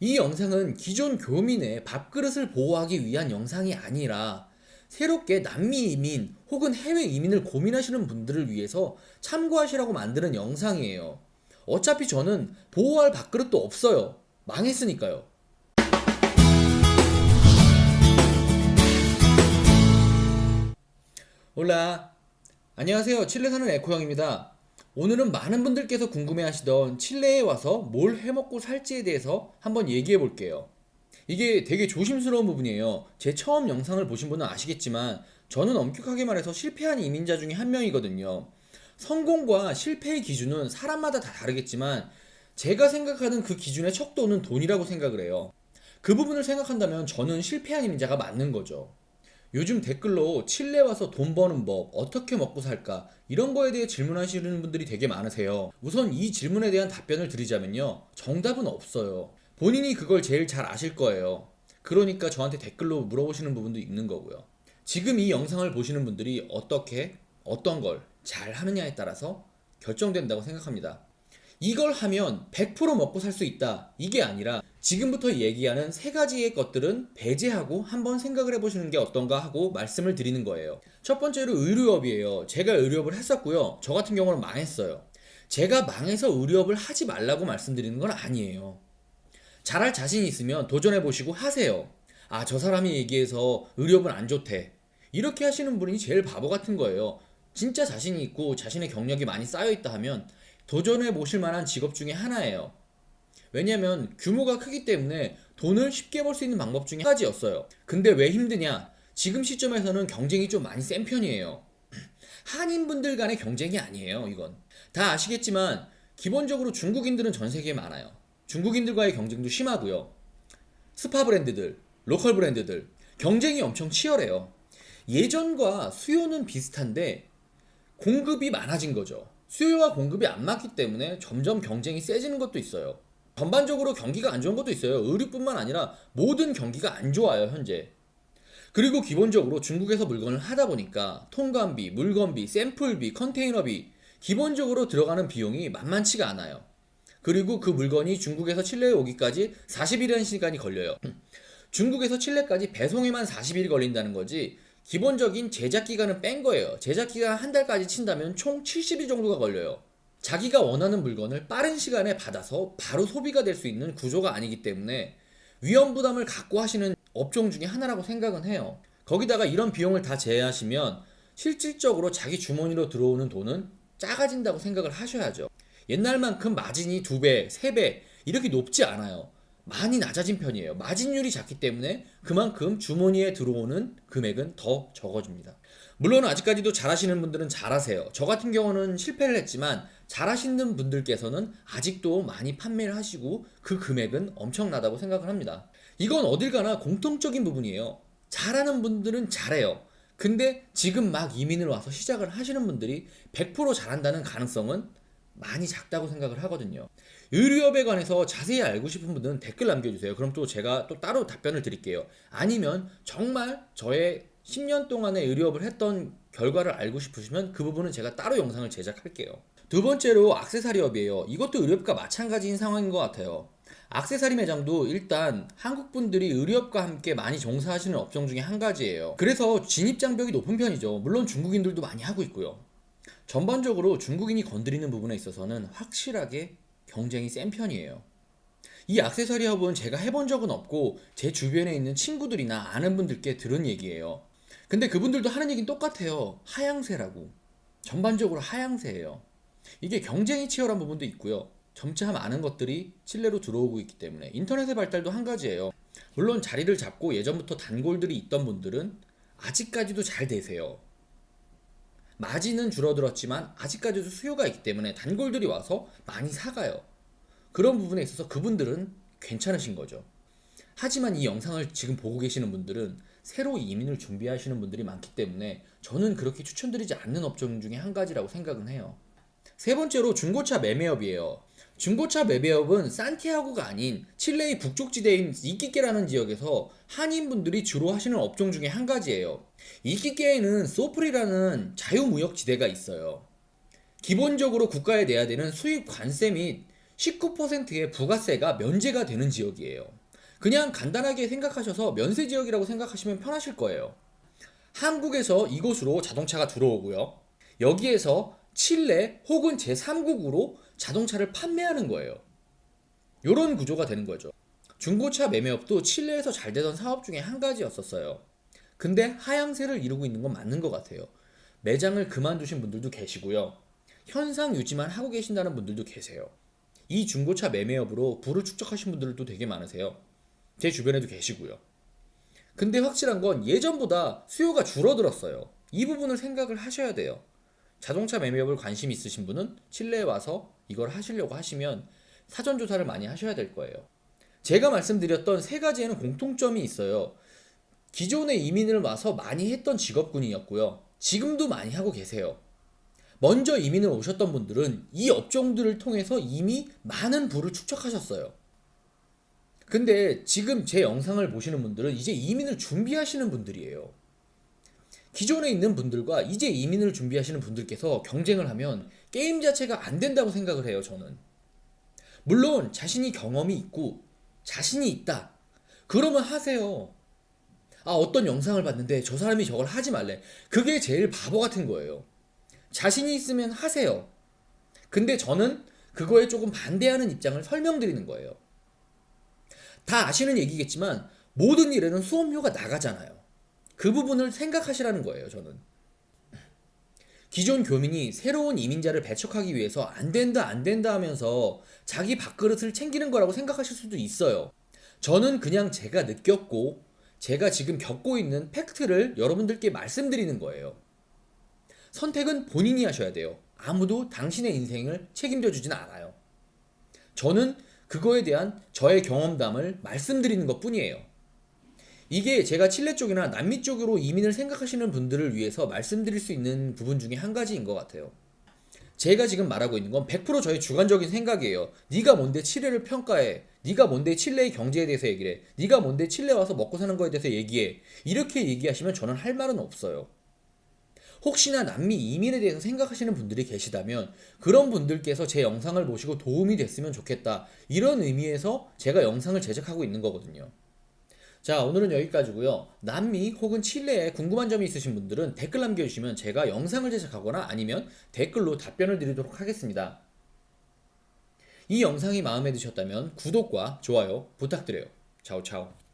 이 영상은 기존 교민의 밥그릇을 보호하기 위한 영상이 아니라 새롭게 남미 이민 혹은 해외 이민을 고민하시는 분들을 위해서 참고하시라고 만드는 영상이에요. 어차피 저는 보호할 밥그릇도 없어요. 망했으니까요. 올라. 안녕하세요. 칠레 사는 에코형입니다. 오늘은 많은 분들께서 궁금해하시던 칠레에 와서 뭘 해먹고 살지에 대해서 한번 얘기해 볼게요. 이게 되게 조심스러운 부분이에요. 제 처음 영상을 보신 분은 아시겠지만 저는 엄격하게 말해서 실패한 이민자 중에 한 명이거든요. 성공과 실패의 기준은 사람마다 다 다르겠지만 제가 생각하는 그 기준의 척도는 돈이라고 생각을 해요. 그 부분을 생각한다면 저는 실패한 이민자가 맞는 거죠. 요즘 댓글로 칠레 와서 돈 버는 법, 어떻게 먹고 살까, 이런 거에 대해 질문하시는 분들이 되게 많으세요. 우선 이 질문에 대한 답변을 드리자면요. 정답은 없어요. 본인이 그걸 제일 잘 아실 거예요. 그러니까 저한테 댓글로 물어보시는 부분도 있는 거고요. 지금 이 영상을 보시는 분들이 어떻게, 어떤 걸 잘 하느냐에 따라서 결정된다고 생각합니다. 이걸 하면 100% 먹고 살 수 있다. 이게 아니라 지금부터 얘기하는 세 가지의 것들은 배제하고 한번 생각을 해보시는 게 어떤가 하고 말씀을 드리는 거예요. 첫 번째로 의료업이에요. 제가 의료업을 했었고요. 저 같은 경우는 망했어요. 제가 망해서 의료업을 하지 말라고 말씀드리는 건 아니에요. 잘할 자신 있으면 도전해 보시고 하세요. 아, 저 사람이 얘기해서 의료업은 안 좋대. 이렇게 하시는 분이 제일 바보 같은 거예요. 진짜 자신이 있고 자신의 경력이 많이 쌓여 있다 하면 도전해 보실 만한 직업 중에 하나예요. 왜냐면 규모가 크기 때문에 돈을 쉽게 벌 수 있는 방법 중에 한 가지였어요. 근데 왜 힘드냐? 지금 시점에서는 경쟁이 좀 많이 센 편이에요. 한인분들 간의 경쟁이 아니에요, 이건. 다 아시겠지만, 기본적으로 중국인들은 전 세계에 많아요. 중국인들과의 경쟁도 심하고요. 스파 브랜드들, 로컬 브랜드들, 경쟁이 엄청 치열해요. 예전과 수요는 비슷한데, 공급이 많아진 거죠. 수요와 공급이 안 맞기 때문에 점점 경쟁이 세지는 것도 있어요. 전반적으로 경기가 안 좋은 것도 있어요. 의류뿐만 아니라 모든 경기가 안 좋아요, 현재. 그리고 기본적으로 중국에서 물건을 하다 보니까 통관비, 물건비, 샘플비, 컨테이너비 기본적으로 들어가는 비용이 만만치가 않아요. 그리고 그 물건이 중국에서 칠레에 오기까지 40일이라는 시간이 걸려요. 중국에서 칠레까지 배송에만 40일이 걸린다는 거지 기본적인 제작 기간은 뺀 거예요. 제작 기간 한 달까지 친다면 총 70일 정도가 걸려요. 자기가 원하는 물건을 빠른 시간에 받아서 바로 소비가 될 수 있는 구조가 아니기 때문에 위험 부담을 갖고 하시는 업종 중에 하나라고 생각은 해요. 거기다가 이런 비용을 다 제외하시면 실질적으로 자기 주머니로 들어오는 돈은 작아진다고 생각을 하셔야죠. 옛날만큼 마진이 두 배, 세배 이렇게 높지 않아요. 많이 낮아진 편이에요. 마진율이 작기 때문에 그만큼 주머니에 들어오는 금액은 더 적어집니다. 물론 아직까지도 잘하시는 분들은 잘하세요. 저 같은 경우는 실패를 했지만 잘하시는 분들께서는 아직도 많이 판매를 하시고 그 금액은 엄청나다고 생각을 합니다. 이건 어딜 가나 공통적인 부분이에요. 잘하는 분들은 잘해요. 근데 지금 막 이민을 와서 시작을 하시는 분들이 100% 잘한다는 가능성은 많이 작다고 생각을 하거든요. 의료업에 관해서 자세히 알고 싶은 분들은 댓글 남겨주세요. 그럼 또 제가 또 따로 답변을 드릴게요. 아니면 정말 저의 10년 동안의 의료업을 했던 결과를 알고 싶으시면 그 부분은 제가 따로 영상을 제작할게요. 두 번째로 악세사리업이에요. 이것도 의료업과 마찬가지인 상황인 것 같아요. 악세사리 매장도 일단 한국 분들이 의료업과 함께 많이 종사하시는 업종 중에 한 가지예요. 그래서 진입 장벽이 높은 편이죠. 물론 중국인들도 많이 하고 있고요. 전반적으로 중국인이 건드리는 부분에 있어서는 확실하게 경쟁이 센 편이에요. 이 악세사리 업은 제가 해본 적은 없고 제 주변에 있는 친구들이나 아는 분들께 들은 얘기예요. 근데 그분들도 하는 얘기는 똑같아요. 하향세라고. 전반적으로 하향세예요. 이게 경쟁이 치열한 부분도 있고요. 점차 많은 것들이 칠레로 들어오고 있기 때문에 인터넷의 발달도 한 가지예요. 물론 자리를 잡고 예전부터 단골들이 있던 분들은 아직까지도 잘 되세요. 마진은 줄어들었지만 아직까지도 수요가 있기 때문에 단골들이 와서 많이 사가요. 그런 부분에 있어서 그분들은 괜찮으신 거죠. 하지만 이 영상을 지금 보고 계시는 분들은 새로 이민을 준비하시는 분들이 많기 때문에 저는 그렇게 추천드리지 않는 업종 중에 한 가지라고 생각은 해요. 세 번째로 중고차 매매업이에요. 중고차 매매업은 산티아고가 아닌 칠레의 북쪽 지대인 이끼케라는 지역에서 한인분들이 주로 하시는 업종 중에 한 가지예요. 이끼케에는 소프리라는 자유무역 지대가 있어요. 기본적으로 국가에 내야 되는 수입 관세 및 19%의 부가세가 면제가 되는 지역이에요. 그냥 간단하게 생각하셔서 면세 지역이라고 생각하시면 편하실 거예요. 한국에서 이곳으로 자동차가 들어오고요. 여기에서 칠레 혹은 제3국으로 자동차를 판매하는 거예요. 이런 구조가 되는 거죠. 중고차 매매업도 칠레에서 잘 되던 사업 중에 한 가지였었어요. 근데 하향세를 이루고 있는 건 맞는 것 같아요. 매장을 그만두신 분들도 계시고요. 현상 유지만 하고 계신다는 분들도 계세요. 이 중고차 매매업으로 부를 축적하신 분들도 되게 많으세요. 제 주변에도 계시고요. 근데 확실한 건 예전보다 수요가 줄어들었어요. 이 부분을 생각을 하셔야 돼요. 자동차 매매업을 관심 있으신 분은 칠레에 와서 이걸 하시려고 하시면 사전 조사를 많이 하셔야 될 거예요. 제가 말씀드렸던 세 가지에는 공통점이 있어요. 기존에 이민을 와서 많이 했던 직업군이었고요. 지금도 많이 하고 계세요. 먼저 이민을 오셨던 분들은 이 업종들을 통해서 이미 많은 부를 축적하셨어요. 근데 지금 제 영상을 보시는 분들은 이제 이민을 준비하시는 분들이에요. 기존에 있는 분들과 이제 이민을 준비하시는 분들께서 경쟁을 하면 게임 자체가 안 된다고 생각을 해요, 저는. 물론 자신이 경험이 있고 자신이 있다. 그러면 하세요. 아, 어떤 영상을 봤는데 저 사람이 저걸 하지 말래. 그게 제일 바보 같은 거예요. 자신이 있으면 하세요. 근데 저는 그거에 조금 반대하는 입장을 설명드리는 거예요. 다 아시는 얘기겠지만 모든 일에는 수업료가 나가잖아요. 그 부분을 생각하시라는 거예요, 저는. 기존 교민이 새로운 이민자를 배척하기 위해서 안 된다, 안 된다 하면서 자기 밥그릇을 챙기는 거라고 생각하실 수도 있어요. 저는 그냥 제가 느꼈고, 제가 지금 겪고 있는 팩트를 여러분들께 말씀드리는 거예요. 선택은 본인이 하셔야 돼요. 아무도 당신의 인생을 책임져 주진 않아요. 저는 그거에 대한 저의 경험담을 말씀드리는 것 뿐이에요. 이게 제가 칠레 쪽이나 남미 쪽으로 이민을 생각하시는 분들을 위해서 말씀드릴 수 있는 부분 중에 한 가지인 것 같아요. 제가 지금 말하고 있는 건 100% 저의 주관적인 생각이에요. 네가 뭔데 칠레를 평가해? 네가 뭔데 칠레의 경제에 대해서 얘기를 해? 네가 뭔데 칠레 와서 먹고 사는 거에 대해서 얘기해? 이렇게 얘기하시면 저는 할 말은 없어요. 혹시나 남미 이민에 대해서 생각하시는 분들이 계시다면 그런 분들께서 제 영상을 보시고 도움이 됐으면 좋겠다. 이런 의미에서 제가 영상을 제작하고 있는 거거든요. 자, 오늘은 여기까지고요. 남미 혹은 칠레에 궁금한 점이 있으신 분들은 댓글 남겨주시면 제가 영상을 제작하거나 아니면 댓글로 답변을 드리도록 하겠습니다. 이 영상이 마음에 드셨다면 구독과 좋아요 부탁드려요. 차오차오.